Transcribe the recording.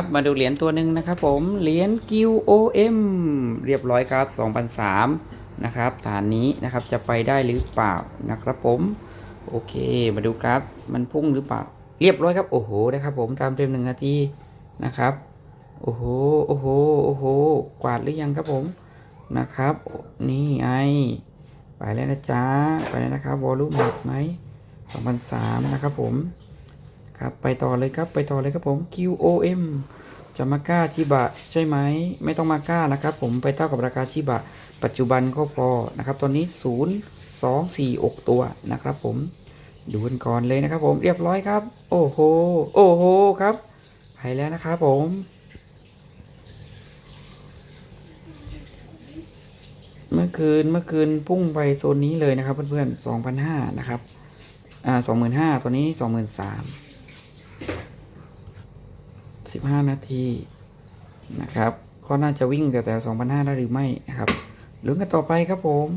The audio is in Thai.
ครับมาดูเหรียญตัวหนึ่งนะครับผมเหรียญกิว OM เรียบร้อยครับ2003นะครับฐานนี้นะครับจะไปได้หรือเปล่านะครับผมโอเค มาดูครับ มันพุ่งหรือเปล่า เรียบร้อยครับโอ้โหนะครับผมตามเต็มหนึ่งนาทีนะครับโอ้โหโอ้โหโอ้โหกวาดหรือยังครับผมนะครับ นี่ไงไปแล้วนะจ๊ะไปแล้วนะครับวอลลุ่มหนักไหม2003นะครับผม ครับไปต่อเลยครับไปต่อเลยครับผม QOM จะมาก้าชิบะใช่ไหมไม่ต้องมาก้านะครับ ผมไปเท่ากับราคาชิบะ ปัจจุบันก็พอนะครับ ตอนนี้ 0 2 4อกตัวนะครับ ผมดูกันก่อนเลยนะครับผมเรียบร้อยครับ โอ้โหโอ้โหครับไปแล้วนะครับผมเมื่อคืนเมื่อคืนพุ่งไปโซนนี้เลยนะครับเพื่อนๆ2,500นะครับ อ่า25,000ตัวนี้23,000 15 นาทีนะครับก็น่าจะวิ่งแต่แต่2,500ได้หรือไม่นะครับลุ้นกันต่อไปครับผม